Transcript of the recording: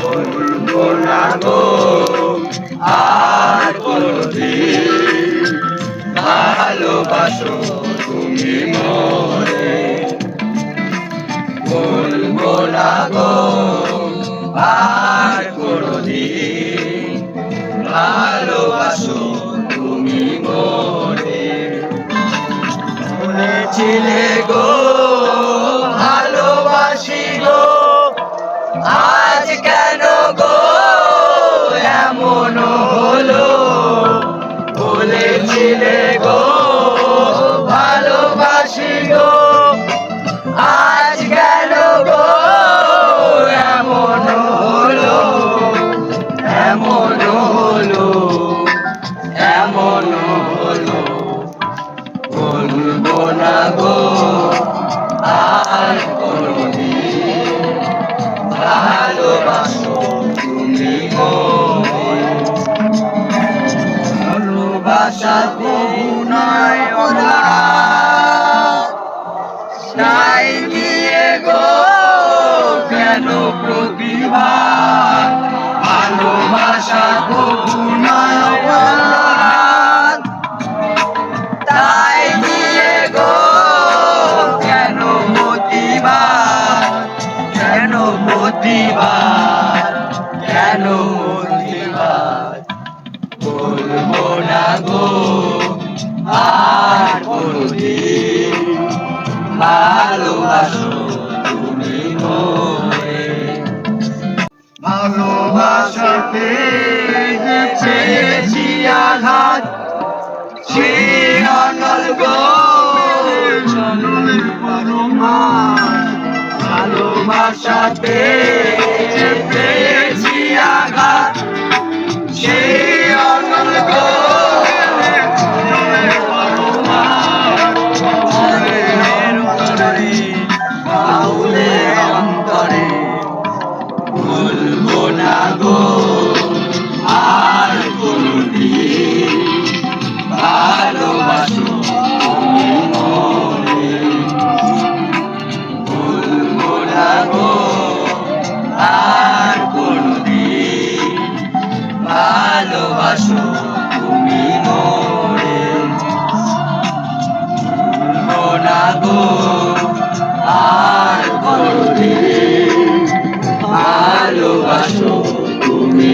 বলব না গো আর কোনদিন ভালোবাসো তুমি মরে বলব না গো আর কোনদিন ভালোবাসো তুমি মরে গো ভালোবাসি গো আজ গো আর কোনদিন ভালোবাসো তুমি কবু নয় কেন বলব না গো আর কোনদিন ভালোবাসো তুমি মোরে। ভালোবাসাতে যে আঘাত। সে অনল গো ভালোবাসাতে be on the go. আসো তুমি মরে না গো আর কোনদিন ভালোবাসো তুমি?